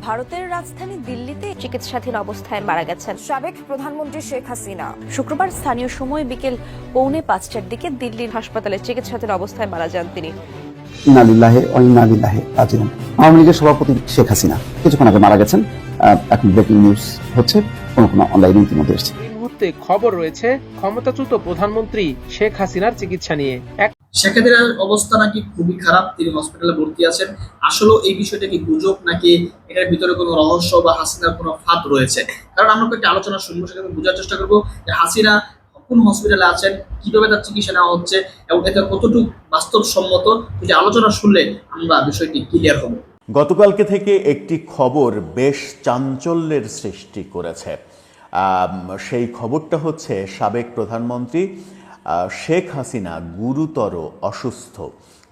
ভারতের রাজধানী দিল্লিতে চিকিৎসাধীন অবস্থায় মারা গেছেন। সাবেক প্রধানমন্ত্রী শেখ হাসিনা। শুক্রবার স্থানীয় সময় বিকেল পৌনে পাঁচটার দিকে দিল্লির হাসপাতালে চিকিৎসাধীন অবস্থায় মারা যান তিনি। আওয়ামী লীগের সভাপতি শেখ হাসিনা কিছুক্ষণ আগে মারা গেছেন। এখন ব্রেকিং নিউজ হচ্ছে কোন কোন অনলাইনে ইতিমধ্যে এসেছে। এই মুহূর্তে খবর রয়েছে ক্ষমতাচ্যুত প্রধানমন্ত্রী শেখ হাসিনার চিকিৎসা নিয়ে। এক হাসিনার অবস্থা নাকি খুবই খারাপ, তিনি হসপিটালে ভর্তি আছেন। আসলে এই বিষয়টা কি গুজব নাকি এটার ভিতরে কোনো রহস্য বা হাসিনার কোনো ফাঁদ রয়েছে? কারণ আমরা একটা আলোচনা শুনব, সেখানে বোঝার চেষ্টা করব যে হাসিনা কোন হসপিটালে আছেন, কীভাবে তার চিকিৎসা নেওয়া হচ্ছে এবং এটা কতটুকু বাস্তবসম্মত যদি আলোচনা শুনলে আমরা বিষয়টি ক্লিয়ার হব। গতকালকে থেকে একটি খবর বেশ চাঞ্চল্যের সৃষ্টি করেছে। সেই খবরটা হচ্ছে সাবেক প্রধানমন্ত্রী শেখ হাসিনা গুরুতর অসুস্থ।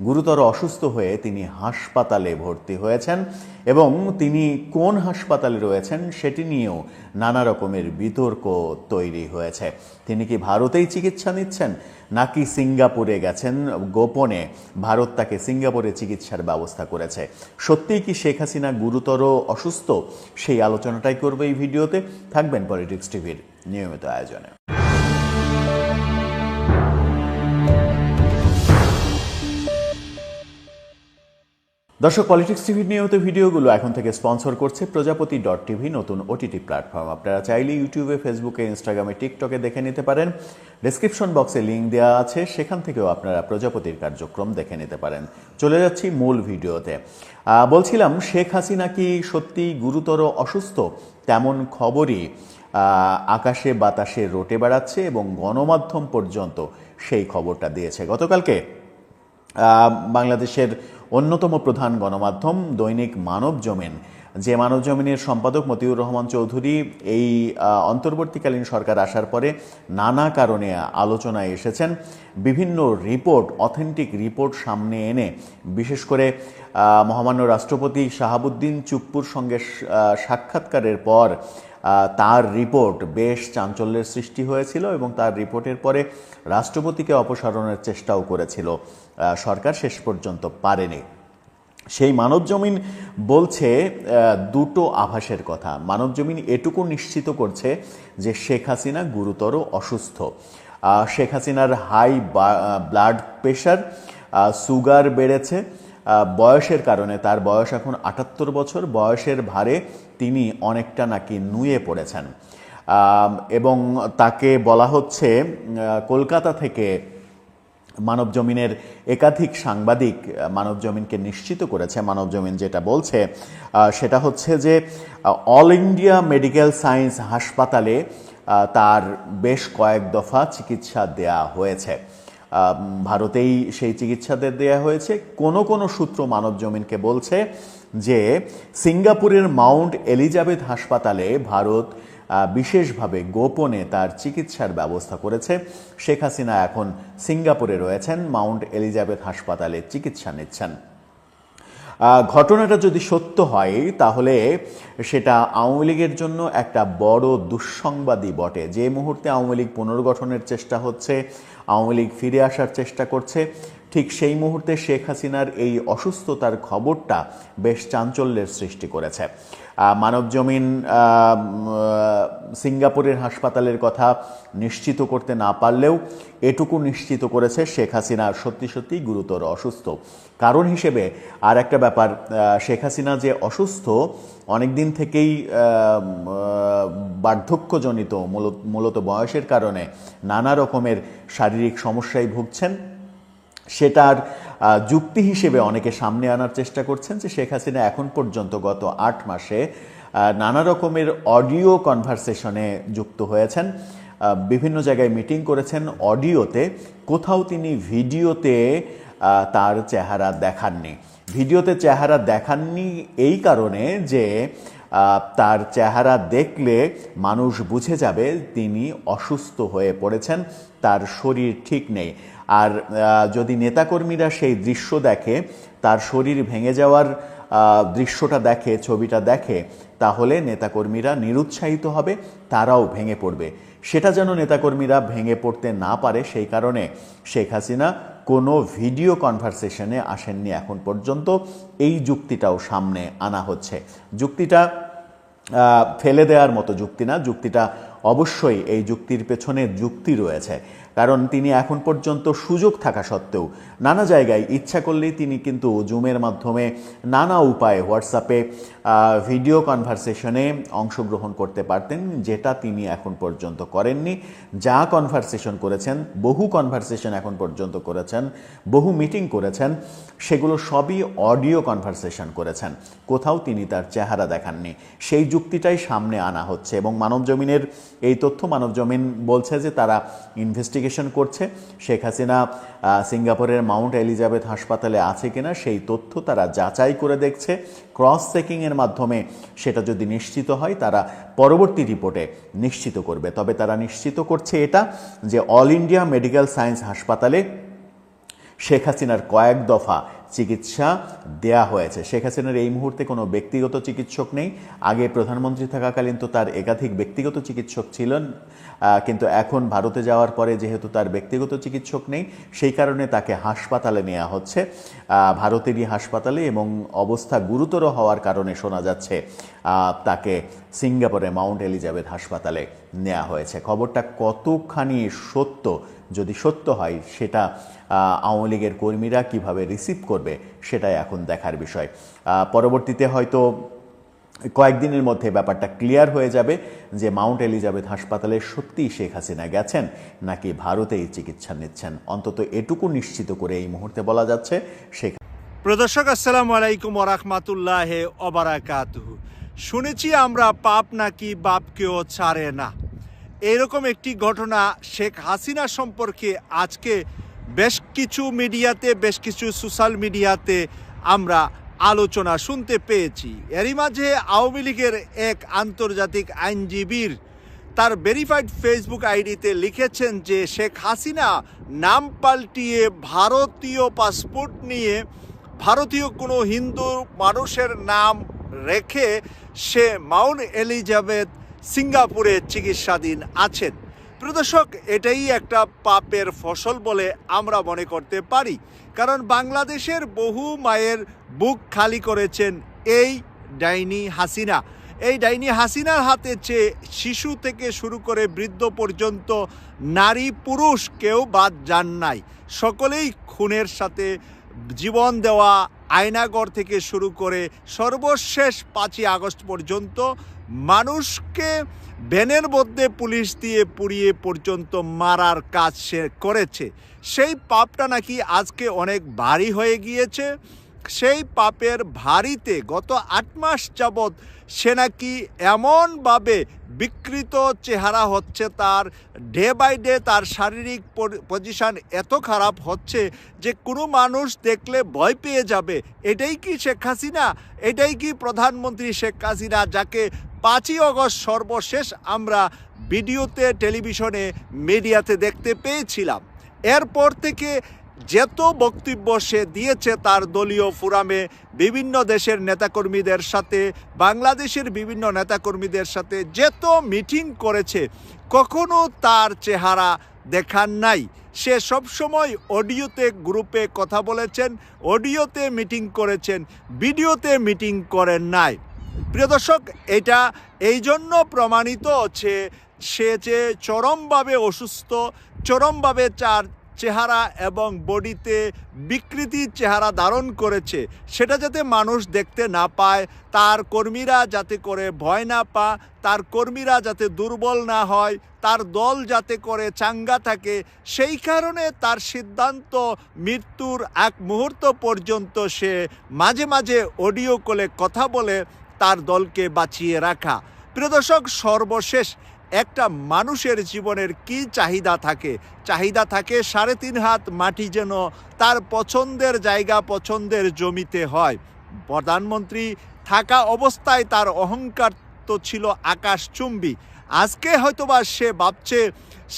গুরুতর অসুস্থ হয়ে তিনি হাসপাতালে ভর্তি হয়েছেন এবং তিনি কোন হাসপাতালে রয়েছেন সেটি নিয়েও নানা রকমের বিতর্ক তৈরি হয়েছে। তিনি কি ভারতেই চিকিৎসা নিচ্ছেন নাকি সিঙ্গাপুরে গেছেন? গোপনে ভারত তাকে সিঙ্গাপুরে চিকিৎসার ব্যবস্থা করেছে। সত্যিই কি শেখ হাসিনা গুরুতর অসুস্থ? সেই আলোচনাটাই করবে এই ভিডিওতে। থাকবেন পলিটিক্স টিভির নিয়মিত আয়োজনে। দর্শক পলিটিক্স টিভির নিয়মিত ভিডিওগুলো এখন থেকে স্পন্সর করছে প্রজাপতি ডট টিভি, নতুন ওটিটি প্ল্যাটফর্ম আপনারা চাইলে ইউটিউবে, ফেসবুকে ইনস্টাগ্রামে টিকটকে দেখে নিতে পারেন। ডেসক্রিপশন বক্সে লিঙ্ক দেওয়া আছে, সেখান থেকেও আপনারা প্রজাপতির কার্যক্রম দেখে নিতে পারেন। চলে যাচ্ছি মূল ভিডিওতে। বলছিলাম, শেখ হাসিনা কি সত্যি গুরুতর অসুস্থ? তেমন খবরই আকাশে বাতাসে রটে বেড়াচ্ছে এবং গণমাধ্যম পর্যন্ত সেই খবরটা দিয়েছে। গতকালকে বাংলাদেশের অন্যতম প্রধান গণমাধ্যম দৈনিক মানব জমিন। যে মানব জমিনের সম্পাদক মতিউর রহমান চৌধুরী এই অন্তর্বর্তীকালীন সরকার আসার পরে নানা কারণে আলোচনায় এসেছেন। বিভিন্ন রিপোর্ট, অথেন্টিক রিপোর্ট সামনে এনে বিশেষ করে মহামান্য রাষ্ট্রপতি শাহাবুদ্দিন চুপ্পুর সঙ্গে সাক্ষাৎকারের পর তার রিপোর্ট বেশ চাঞ্চল্যের সৃষ্টি হয়েছিল এবং তার রিপোর্টের পরে রাষ্ট্রপতিকে অপসারণের চেষ্টাও করেছিল। সরকার শেষ পর্যন্ত পারেনি। সেই মানবজমিন বলছে দুটো আভাসের কথা। মানবজমিন এটুকু নিশ্চিত করছে যে শেখ হাসিনা গুরুতর অসুস্থ। শেখ হাসিনার হাই ব্লাড প্রেশার সুগার বেড়েছে বয়সের কারণে তার বয়স এখন আটাত্তর বছর। বয়সের ভারে তিনি অনেকটা নাকি নুয়ে পড়েছেন। এবং তাকে বলা হচ্ছে কলকাতা থেকে মানব জমিনের একাধিক সাংবাদিক আহ, মানব জমিনকে নিশ্চিত করেছে। মানব জমিন যেটা বলছে সেটা হচ্ছে যে অল ইন্ডিয়া মেডিকেল সায়েন্স হাসপাতালে তার বেশ কয়েক দফা চিকিৎসা দেয়া হয়েছে। ভারতেই সেই চিকিৎসাদের দেয়া হয়েছে। কোনো কোনো সূত্র মানব জমিনকে বলছে যে সিঙ্গাপুরের মাউন্ট এলিজাবেথ হাসপাতালে ভারত বিশেষভাবে গোপনে তার চিকিৎসার ব্যবস্থা করেছে। শেখ হাসিনা এখন সিঙ্গাপুরে রয়েছেন, মাউন্ট এলিজাবেথ হাসপাতালে চিকিৎসা নিচ্ছেন। ঘটনাটা যদি সত্য হয়, তাহলে সেটা আওয়ামী লীগের জন্য একটা বড় দুঃসংবাদই বটে। যে মুহূর্তে আওয়ামী লীগ পুনর্গঠনের চেষ্টা হচ্ছে, আওয়ামী লীগ ফিরে আসার চেষ্টা করছে, ঠিক সেই মুহূর্তে শেখ হাসিনার এই অসুস্থতার খবরটা বেশ চাঞ্চল্যের সৃষ্টি করেছে। আহ, মানব জমিন আহ, উম, আহ, সিঙ্গাপুরের হাসপাতালের কথা নিশ্চিত করতে না পারলেও এটুকু নিশ্চিত করেছে শেখ হাসিনা। সত্যি সত্যি গুরুতর অসুস্থ। কারণ হিসেবে আর একটা ব্যাপার শেখ হাসিনা যে অসুস্থ অনেক দিন থেকেই বার্ধক্যজনিত মূলত- বয়সের কারণে নানা রকমের শারীরিক সমস্যায় ভুগছেন। সেটার যুক্তি হিসেবে অনেকে সামনে আনার চেষ্টা করছেন যে শেখ হাসিনা এখন পর্যন্ত গত আট মাসে নানা রকমের অডিও কনভারসেশনে যুক্ত হয়েছেন বিভিন্ন জায়গায় মিটিং করেছেন, অডিওতে কোথাও তিনি ভিডিওতে তার চেহারা দেখাননি। ভিডিওতে চেহারা দেখাননি এই কারণে যে তার চেহারা দেখলে মানুষ বুঝে যাবে তিনি অসুস্থ হয়ে পড়েছেন, তার শরীর ঠিক নেই। আর যদি নেতাকর্মীরা সেই দৃশ্য দেখে, তার শরীর ভেঙে যাওয়ার দৃশ্যটা দেখে, ছবিটা দেখে, তাহলে নেতাকর্মীরা নিরুৎসাহিত হবে, তারাও ভেঙে পড়বে। সেটা যেন নেতাকর্মীরা ভেঙে পড়তে না পারে, সেই কারণে শেখ হাসিনা কোনো ভিডিও কনভারসেশনে আসেননি এখন পর্যন্ত। এই যুক্তিটাও সামনে আনা হচ্ছে। যুক্তিটা ফেলে দেওয়ার মতো যুক্তি না। যুক্তিটা অবশ্যই এই যুক্তির পেছনে যুক্তি রয়েছে। কারণ তিনি এখন পর্যন্ত সুযোগ থাকা সত্ত্বেও নানা জায়গায় ইচ্ছা করলেই তিনি কিন্তু জুমের মাধ্যমে নানা উপায়ে হোয়াটসঅ্যাপে ভিডিও কনভারসেশনে অংশগ্রহণ করতে পারতেন, যেটা তিনি এখন পর্যন্ত করেননি। যা কনভারসেশন করেছেন, বহু কনভারসেশন এখন পর্যন্ত করেছেন, বহু মিটিং করেছেন, সেগুলো সবই অডিও কনভারসেশন করেছেন। কোথাও তিনি তার চেহারা দেখাননি। সেই যুক্তিটাই সামনে আনা হচ্ছে এবং মানবজমিনের এই তথ্য, মানবজমিন বলছে যে তারা ইনভেস্টিগেশন করছে। শেখ হাসিনা সিঙ্গাপুরের মাউন্ট এলিজাবেথ হাসপাতালে আছে কিনা সেই তথ্য তারা যাচাই করে দেখছে। ক্রস চেকিংয়ের মাধ্যমে সেটা যদি নিশ্চিত হয়, তারা পরবর্তী রিপোর্টে নিশ্চিত করবে। তবে তারা নিশ্চিত করছে এটা যে অল ইন্ডিয়া মেডিকেল সায়েন্স হাসপাতালে শেখ হাসিনার কয়েক দফা চিকিৎসা দেয়া হয়েছে। শেখ হাসিনার এই মুহূর্তে কোনো ব্যক্তিগত চিকিৎসক নেই। আগে প্রধানমন্ত্রী থাকাকালীন তো তার একাধিক ব্যক্তিগত চিকিৎসক ছিলেন কিন্তু এখন ভারতে যাওয়ার পরে যেহেতু তার ব্যক্তিগত চিকিৎসক নেই, সেই কারণে তাকে হাসপাতালে নেওয়া হচ্ছে। ভারতেরই হাসপাতালে এবং অবস্থা গুরুতর হওয়ার কারণে শোনা যাচ্ছে তাকে সিঙ্গাপুরে মাউন্ট এলিজাবেথ হাসপাতালে নেওয়া হয়েছে। খবরটা কতখানি সত্য, যদি সত্য হয়, সেটা আওয়ামী লীগের কর্মীরা কীভাবে রিসিভ করবে সেটাই এখন দেখার বিষয়। পরবর্তীতে হয়তো কয়েকদিনের মধ্যে ব্যাপারটা ক্লিয়ার হয়ে যাবে যে মাউন্ট এলিজাবেথ হাসপাতালে সত্যিই শেখ হাসিনা গেছেন নাকি ভারতেই চিকিৎসা নিচ্ছেন। অন্তত এটুকু নিশ্চিত করে এই মুহূর্তে বলা যাচ্ছে শেখ প্রদর্শক, আসসালামু আলাইকুম ওরহমাতুল্লাহ অবারাকাতুহু শুনেছি আমরা পাপ নাকি বাপকেও ছাড়ে না। এরকম একটি ঘটনা শেখ হাসিনা সম্পর্কে আজকে বেশ কিছু মিডিয়াতে, বেশ কিছু সোশ্যাল মিডিয়াতে আমরা আলোচনা শুনতে পেয়েছি। এরই মাঝে আওয়ামী লীগের এক আন্তর্জাতিক আইনজীবীর তার ভেরিফাইড ফেসবুক আইডিতে লিখেছেন যে, শেখ হাসিনা নাম পাল্টিয়ে ভারতীয় পাসপোর্ট নিয়ে ভারতীয় কোনো হিন্দু মানুষের নাম রেখে সে মাউন্ট এলিজাবেথ সিঙ্গাপুরে চিকিৎসাধীন আছেন। প্রদর্শক, এটাই একটা পাপের ফসল বলে আমরা মনে করতে পারি। কারণ বাংলাদেশের বহু মায়ের বুক খালি করেছেন এই ডাইনি হাসিনা। এই ডাইনি হাসিনার হাতে চেয়ে শিশু থেকে শুরু করে বৃদ্ধ পর্যন্ত নারী পুরুষ কেউ বাদ যান নাই। সকলেই খুনের সাথে জীবন দেওয়া আয়নাগর থেকে শুরু করে সর্বশেষ পাঁচই আগস্ট পর্যন্ত মানুষকে ভ্যানের মধ্যে পুলিশ দিয়ে পুড়িয়ে পর্যন্ত মারার কাজ সে করেছে। সেই পাপটা নাকি আজকে অনেক ভারী হয়ে গিয়েছে। সেই পাপের ভারিতে গত আট মাস যাবৎ সে নাকি এমনভাবে বিকৃত চেহারা হচ্ছে, তার ডে বাই ডে তার শারীরিক পজিশন এত খারাপ হচ্ছে যে কোনো মানুষ দেখলে ভয় পেয়ে যাবে। এটাই কি শেখ হাসিনা? এটাই কি প্রধানমন্ত্রী শেখ হাসিনা যাকে পাঁচই অগস্ট সর্বশেষ আমরা ভিডিওতে, টেলিভিশনে, মিডিয়াতে দেখতে পেয়েছিলাম। এরপর থেকে যেত বক্তব্য সে দিয়েছে তার দলীয় ফোরামে বিভিন্ন দেশের নেতাকর্মীদের সাথে, বাংলাদেশের বিভিন্ন নেতাকর্মীদের সাথে যেত মিটিং করেছে, কখনো তার চেহারা দেখান নাই। সে সবসময় অডিওতে, গ্রুপে কথা বলেছেন, অডিওতে মিটিং করেছেন, ভিডিওতে মিটিং করেন নাই। প্রিয় দর্শক, এটা এই জন্য প্রমাণিত হচ্ছে, সে যে চরমভাবে অসুস্থ, চরমভাবে চার চেহারা এবং বডিতে বিকৃতি চেহারা ধারণ করেছে, সেটা যাতে মানুষ দেখতে না পায়, তার কর্মীরা যাতে করে ভয় না পা তার কর্মীরা যাতে দুর্বল না হয়, তার দল যাতে করে চাঙ্গা থাকে, সেই কারণে তার সিদ্ধান্ত মৃত্যুর এক মুহূর্ত পর্যন্ত সে মাঝে মাঝে অডিও কলে কথা বলে তার দলকে বাঁচিয়ে রাখা। প্রিয় দর্শক, সর্বশেষ একটা মানুষের জীবনের কি চাহিদা থাকে? চাহিদা থাকে সাড়ে তিন হাত মাটি যেন তার পছন্দের জায়গা, পছন্দের জমিতে হয়। প্রধানমন্ত্রী থাকা অবস্থায় তার অহংকার তো ছিল আকাশচুম্বী। আজকে হয়তোবা সে ভাবছে,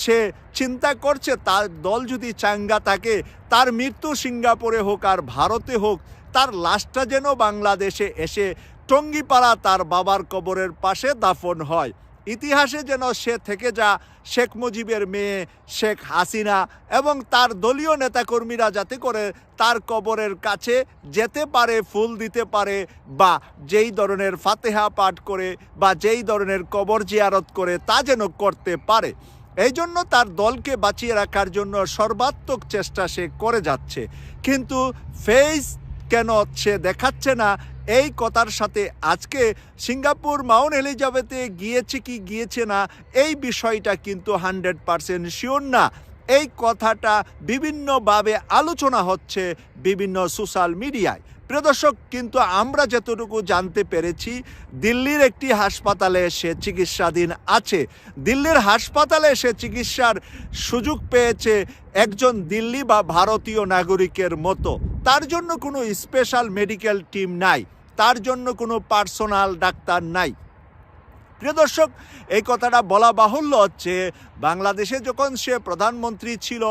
সে চিন্তা করছে, তার দল যদি চাঙ্গা থাকে, তার মৃত্যু সিঙ্গাপুরে হোক আর ভারতে হোক, তার লাশটা যেন বাংলাদেশে এসে টঙ্গিপাড়া তার বাবার কবরের পাশে দাফন হয়। ইতিহাসে যেন সে থেকে যা শেখ মুজিবের মেয়ে শেখ হাসিনা এবং তার দলীয় নেতাকর্মীরা যাতে করে তার কবরের কাছে যেতে পারে, ফুল দিতে পারে বা যেই ধরনের ফাতেহা পাঠ করে বা যেই ধরনের কবর জিয়ারত করে তা যেন করতে পারে। এই জন্য তার দলকে বাঁচিয়ে রাখার জন্য সর্বাত্মক চেষ্টা সে করে যাচ্ছে। কিন্তু ফেস কেন সে দেখাচ্ছে না এই কথার সাথে আজকে সিঙ্গাপুর মাউন্ট এলিজাবেথে গিয়েছে কি গিয়েছে না, এই বিষয়টা কিন্তু হান্ড্রেড পারসেন্ট শিওর না। এই কথাটা বিভিন্নভাবে আলোচনা হচ্ছে বিভিন্ন সোশ্যাল মিডিয়ায়। প্রিয় দর্শক, কিন্তু আমরা যতটুকু জানতে পেরেছি, দিল্লির একটি হাসপাতালে সে চিকিৎসাধীন আছে। দিল্লির হাসপাতালে সে চিকিৎসার সুযোগ পেয়েছে একজন দিল্লি বা ভারতীয় নাগরিকের মতো। তার জন্য কোনো স্পেশাল মেডিকেল টিম নাই। তার জন্য কোনো পার্সোনাল ডাক্তার নাই। প্রিয় দর্শক, এই কথাটা বলা বাহুল্য হচ্ছে, বাংলাদেশে যখন সে প্রধানমন্ত্রী ছিল,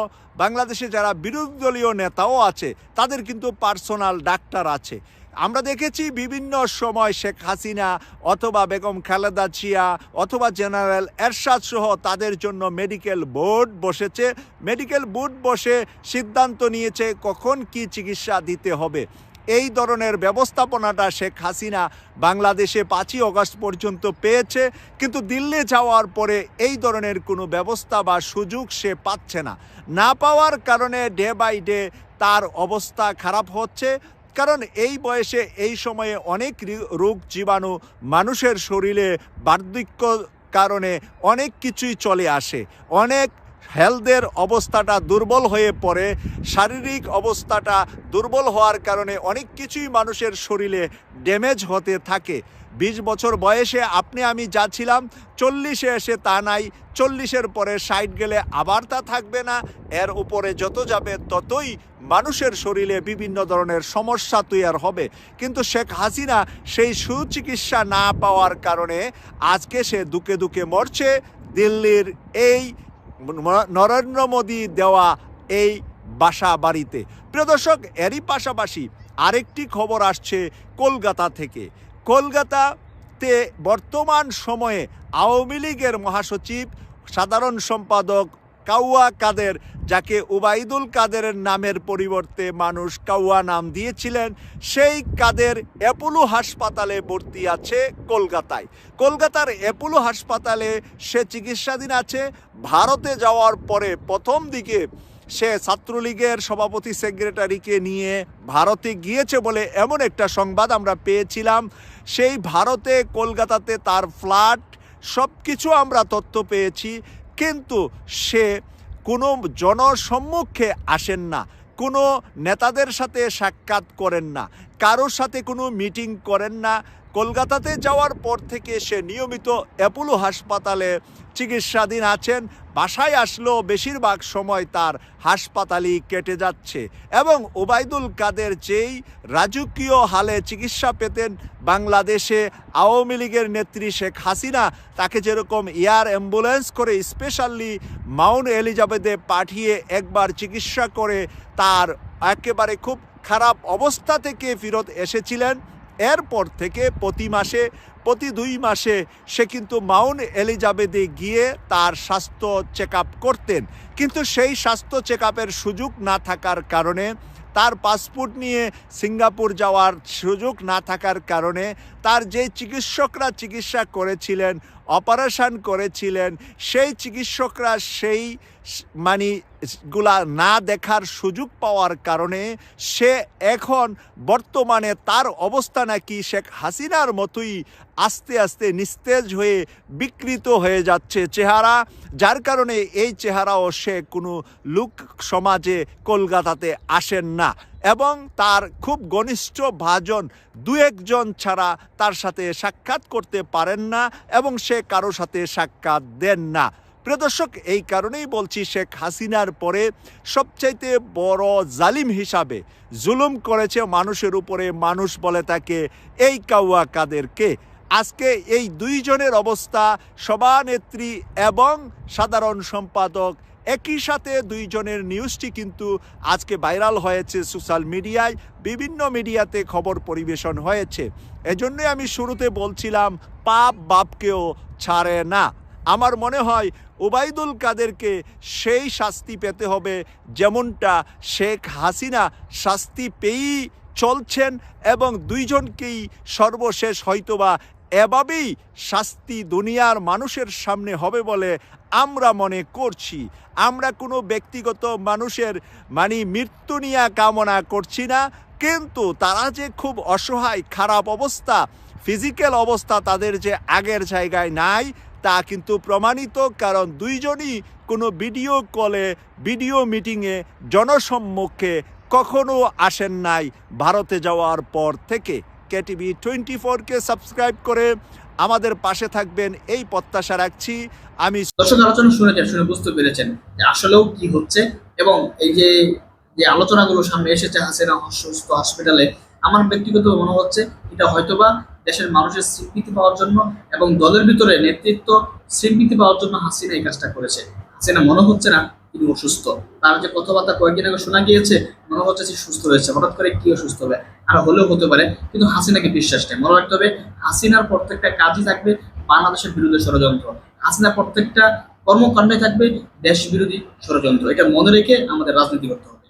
বাংলাদেশে যারা বিরোধী দলীয় নেতাও আছে, তাদের কিন্তু পার্সোনাল ডাক্তার আছে। আমরা দেখেছি বিভিন্ন সময় শেখ হাসিনা অথবা বেগম খালেদা জিয়া অথবা জেনারেল এরশাদ সহ তাদের জন্য মেডিকেল বোর্ড বসেছে। মেডিকেল বোর্ড বসে সিদ্ধান্ত নিয়েছে কখন কি চিকিৎসা দিতে হবে। এই ধরনের ব্যবস্থাপনাটা শেখ হাসিনা বাংলাদেশে পাঁচই অগস্ট পর্যন্ত পেয়েছে, কিন্তু দিল্লি যাওয়ার পরে এই ধরনের কোনো ব্যবস্থা বা সুযোগ সে পাচ্ছে না। না পাওয়ার কারণে ডে বাই ডে তার অবস্থা খারাপ হচ্ছে, কারণ এই বয়সে এই সময়ে অনেক রোগ জীবাণু মানুষের শরীরে বার্ধক্য কারণে অনেক কিছুই চলে আসে। অনেক হেলথের অবস্থাটা দুর্বল হয়ে পড়ে, শারীরিক অবস্থাটা দুর্বল হওয়ার কারণে অনেক কিছুই মানুষের শরীরে ড্যামেজ হতে থাকে। বিশ বছর বয়সে আপনি আমি যা ছিলাম, চল্লিশে এসে তা নাই, চল্লিশের পরে ষাট গেলে আবার তা থাকবে না। এর উপরে যত যাবে ততই মানুষের শরীরে বিভিন্ন ধরনের সমস্যা তৈরি হবে। কিন্তু শেখ হাসিনা সেই সুচিকিৎসা না পাওয়ার কারণে আজকে সে দুকে দুকে মরছে, দিল্লির এই নরেন্দ্র মোদী দেওয়া এই বাসা বাড়িতে। প্রিয় দর্শক, এরই পাশাপাশি আরেকটি খবর আসছে কলকাতা থেকে। কলকাতাতে বর্তমান সময়ে আওয়ামী লীগের মহাসচিব, সাধারণ সম্পাদক কাউয়া কাদের যাকে উবাইদুল কাদেরের নামের পরিবর্তে মানুষ কাউয়া নাম দিয়েছিলেন, সেই কাদের অ্যাপোলো হাসপাতালে ভর্তি আছে কলকাতায়। কলকাতার অ্যাপোলো হাসপাতালে সে চিকিৎসাধীন আছে, ভারতে যাওয়ার পরে প্রথম দিকে সে ছাত্রলীগের সভাপতি সেক্রেটারিকে নিয়ে ভারতে গিয়েছে বলে এমন একটা সংবাদ আমরা পেয়েছিলাম। সেই ভারতে, কলকাতাতে তার ফ্ল্যাট সব কিছু আমরা তথ্য পেয়েছি, কিন্তু সে কোনো জনসম্মুখে আসেন না, কোনো নেতাদের সাথে সাক্ষাৎ করেন না, কারোর সাথে কোনো মিটিং করেন না কলকাতাতে যাওয়ার পর থেকে সে নিয়মিত অ্যাপোলো হাসপাতালে চিকিৎসাধীন আছেন। বাসায় আসলেও বেশিরভাগ সময় তার হাসপাতালই কেটে যাচ্ছে এবং ওবায়দুল কাদের যেই রাজকীয় হালে চিকিৎসা পেতেন বাংলাদেশে, আওয়ামী লীগের নেত্রী শেখ হাসিনা, তাকে যেরকম এয়ার অ্যাম্বুলেন্স করে স্পেশালি মাউন্ট এলিজাবেথে পাঠিয়ে একবার চিকিৎসা করে, তার একেবারে খুব খারাপ অবস্থা থেকে ফেরত এসেছিলেন। এরপর থেকে প্রতি মাসে, প্রতি দুই মাসে সে কিন্তু মাউন্ট এলিজাবেথে গিয়ে তার স্বাস্থ্য চেক করতেন। কিন্তু সেই স্বাস্থ্য চেক সুযোগ না থাকার কারণে, তার পাসপোর্ট নিয়ে সিঙ্গাপুর যাওয়ার সুযোগ না থাকার কারণে, তার যে চিকিৎসকরা চিকিৎসা করেছিলেন, অপারেশন করেছিলেন, সেই চিকিৎসকরা সেই মানে গুলা না দেখার সুযোগ পাওয়ার কারণে সে এখন বর্তমানে তার অবস্থা নাকি শেখ হাসিনার মতোই আস্তে আস্তে নিস্তেজ হয়ে বিকৃত হয়ে যাচ্ছে চেহারা। যার কারণে এই চেহারাও সে কোনো লোক সমাজে কলকাতাতে আসেন না এবং তার খুব ঘনিষ্ঠ ভাজন দু একজন ছাড়া তার সাথে সাক্ষাৎ করতে পারেন না এবং সে কারও সাথে সাক্ষাৎ দেন না। প্রিয় দর্শক, এই কারণেই বলছি শেখ হাসিনার পরে সবচাইতে বড় জালিম হিসাবে জুলুম করেছে মানুষের উপরে মানুষ বলে তাকে এই কাউয়া কাদেরকে। আজকে এই দুইজনের অবস্থা, সভানেত্রী এবং সাধারণ সম্পাদক একই সাথে দুইজনের নিউজটি কিন্তু আজকে ভাইরাল হয়েছে সোশ্যাল মিডিয়ায়, বিভিন্ন মিডিয়াতে খবর পরিবেশন হয়েছে। এজন্যই আমি শুরুতে বলছিলাম, পাপ বাপকেও ছাড়ে না। আমার মনে হয় ওবায়দুল কাদেরকে সেই শাস্তি পেতে হবে, যেমনটা শেখ হাসিনা শাস্তি পেয়েই চলছেন এবং দুইজনকেই সর্বশেষ হয়তোবা এভাবেই শাস্তি দুনিয়ার মানুষের সামনে হবে বলে আমরা মনে করছি। আমরা কোনো ব্যক্তিগত মানুষের মানে মৃত্যু নিয়ে কামনা করছি না, কিন্তু তারা যে খুব অসহায়, খারাপ অবস্থা ফিজিক্যাল অবস্থা তাদের যে আগের জায়গায় নাই তা কিন্তু প্রমাণিত কারণ দুইজনই কোনো ভিডিও কলে, ভিডিও মিটিংয়ে জনসম্মুখে কখনো আসেন নাই ভারতে যাওয়ার পর থেকে। কেটিভি টোয়েন্টি ফোরকে সাবস্ক্রাইব করে আমাদের পাশে থাকবেন এই প্রত্যাশা রাখছি। আমি দর্শক আলোচনা শুনেছেন শুনে বুঝতে পেরেছেন আসলেও কি হচ্ছে এবং এই যে যে আলোচনাগুলো সামনে এসেছে হাসিনা অসুস্থ হসপিটালে আমার ব্যক্তিগত মনে হচ্ছে এটা হয়তোবা দেশের মানুষের স্বীকৃতি পাওয়ার জন্য এবং দলের ভিতরে নেতৃত্ব স্বীকৃতি পাওয়ার জন্য হাসিনা এই কাজটা করেছে। হাসিনা মনে হচ্ছে না তিনি অসুস্থ। তার যে কথাবার্তা কয়েকদিন আগে শোনা গিয়েছে, মনে হচ্ছে সে সুস্থ রয়েছে হঠাৎ করে কি অসুস্থ হবে? আর হলেও হতে পারে, কিন্তু হাসিনাকে বিশ্বাস নেই। মনে রাখতে হবে, হাসিনার প্রত্যেকটা কাজই থাকবে বাংলাদেশের বিরুদ্ধে ষড়যন্ত্র। হাসিনার প্রত্যেকটা কর্মকাণ্ডে থাকবে দেশ বিরোধী ষড়যন্ত্র। এটা মনে রেখে আমাদের রাজনীতি করতে হবে।